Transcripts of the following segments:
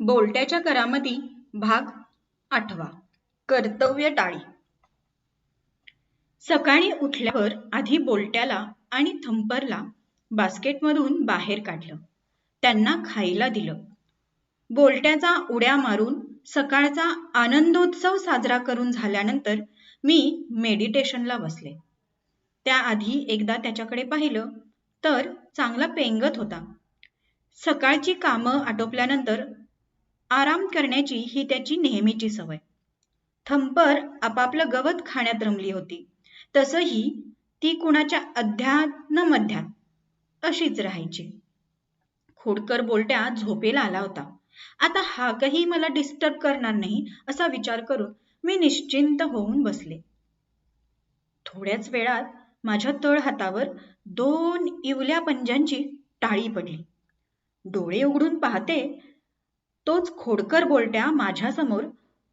बोलट्याच्या करामती भाग आठवा. कर्तव्य टाळी. सकाळी उठल्यावर आधी बोलट्याला आणि थंपरला बास्केटमधून बाहेर काढलं. त्यांना खायला दिलं. बोलट्याचा उड्या मारून सकाळचा आनंदोत्सव साजरा करून झाल्यानंतर मी मेडिटेशनला बसले. त्याआधी एकदा त्याच्याकडे पाहिलं तर चांगला पेंगत होता. सकाळची कामं आटोपल्यानंतर आराम करण्याची ही त्याची नेहमीची सवय. थंपर आपापलं गवत खाण्यात रमली होती. तसही ती कुणाच्या अध्यात्न मध्यात अशीच राहायची. खोडकर बोलट्या झोपेला आला होता. आता हा काही मला डिस्टर्ब करणार नाही असा विचार करून मी निश्चिंत होऊन बसले. थोड्याच वेळात माझ्या तळ हातावर दोन इवल्या पंजांची टाळी पडली. डोळे उघडून पाहते तोच खोडकर बोलट्या माझ्यासमोर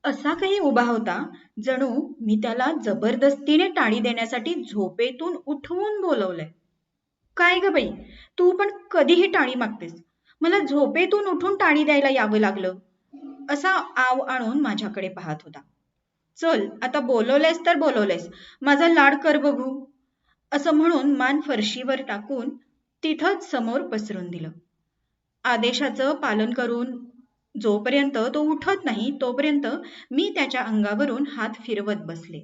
असा काही उभा होता जणू मी त्याला जबरदस्तीने टाळी देण्यासाठी झोपेतून उठवून बोलवलंय. काय ग बाई तू पण कधीही टाळी मागतेस. मला झोपेतून उठून टाळी द्यायला यावं लागलं. असा आव आणून माझ्याकडे पाहत होता. चल आता बोलवलेस तर बोलवलेस माझा लाड कर बघू. असं म्हणून मान फरशीवर टाकून तिथंच समोर पसरून दिलं. आदेशाचं पालन करून जोपर्यंत तो उठत नाही तोपर्यंत मी त्याच्या अंगावरून हात फिरवत बसले.